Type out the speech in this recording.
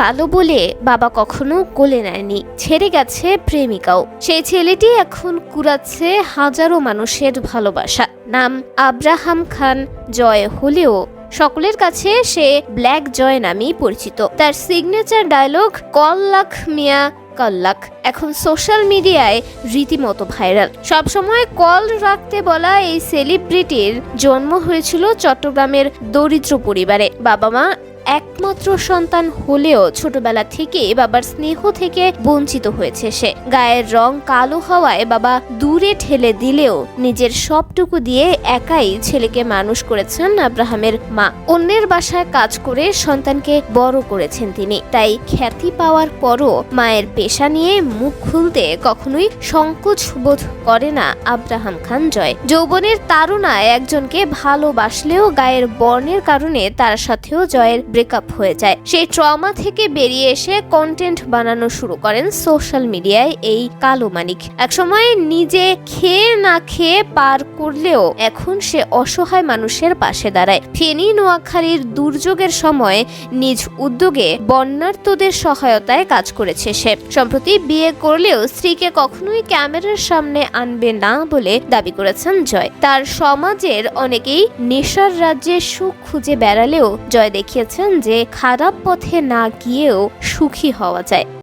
গেল বলে বাবা কখনো কোলে নেয়নি। ছেড়ে গেছে প্রেমিকাও। সেই ছেলেটি এখন কুড়াচ্ছে হাজারো মানুষের ভালোবাসা। নাম আব্রাহাম খান, জয় হলেও সকলের কাছে সে ব্ল্যাক জয় নামেই পরিচিত। তার সিগনেচার ডায়লগ কল লাখ মিয়া কল্লাক এখন সোশ্যাল মিডিয়ায় রীতিমতো ভাইরাল সবসময় কল রাখতে বলা এই সেলিব্রিটির জন্ম হয়েছিল চট্টগ্রামের দরিদ্র পরিবারে। বাবা মা একমাত্র সন্তান হলেও ছোটবেলা থেকে বাবার স্নেহ থেকে বঞ্চিত হয়েছে সে। গায়ের রং কালো হওয়ায় বাবা দূরে ঠেলে দিলেও নিজের সবটুকু দিয়ে একাই ছেলেকে মানুষ করেছেন আব্রাহামের মা। অন্যের বাসায় কাজ করে সন্তানকে বড় করেছেন তিনি। তাই খ্যাতি পাওয়ার পরও মায়ের পেশা নিয়ে মুখ খুলতে কখনোই সংকোচ বোধ করে না আব্রাহাম খান জয়। যৌবনের তারুণায় একজনকে ভালোবাসলেও গায়ের বর্ণের কারণে তার সাথেও জয়ের ব্রেকআপ হয়ে যায়। সেই ট্রমা থেকে বেরিয়ে এসে কন্টেন্ট বানানো শুরু করেন সোশ্যাল মিডিয়ায় এই কালো মানিক। একসময় নিজে খেয়ে না খেয়ে পার করলেও এখন সে অসহায় মানুষের পাশে দাঁড়ায়। ফেনী, নোয়াখালীর দুর্যোগের সময় নিজ উদ্যোগে বন্যার্তদের সহায়তায় কাজ করেছে সে। সম্প্রতি বিয়ে করলেও স্ত্রীকে কখনোই ক্যামেরার সামনে আনবে না বলে দাবি করেছেন জয়। তার সমাজের অনেকেই নেশার রাজ্যে সুখ খুঁজে বেড়ালেও জয় দেখিয়েছেন যে খারাপ পথে না গিয়েও সুখী হওয়া যায়।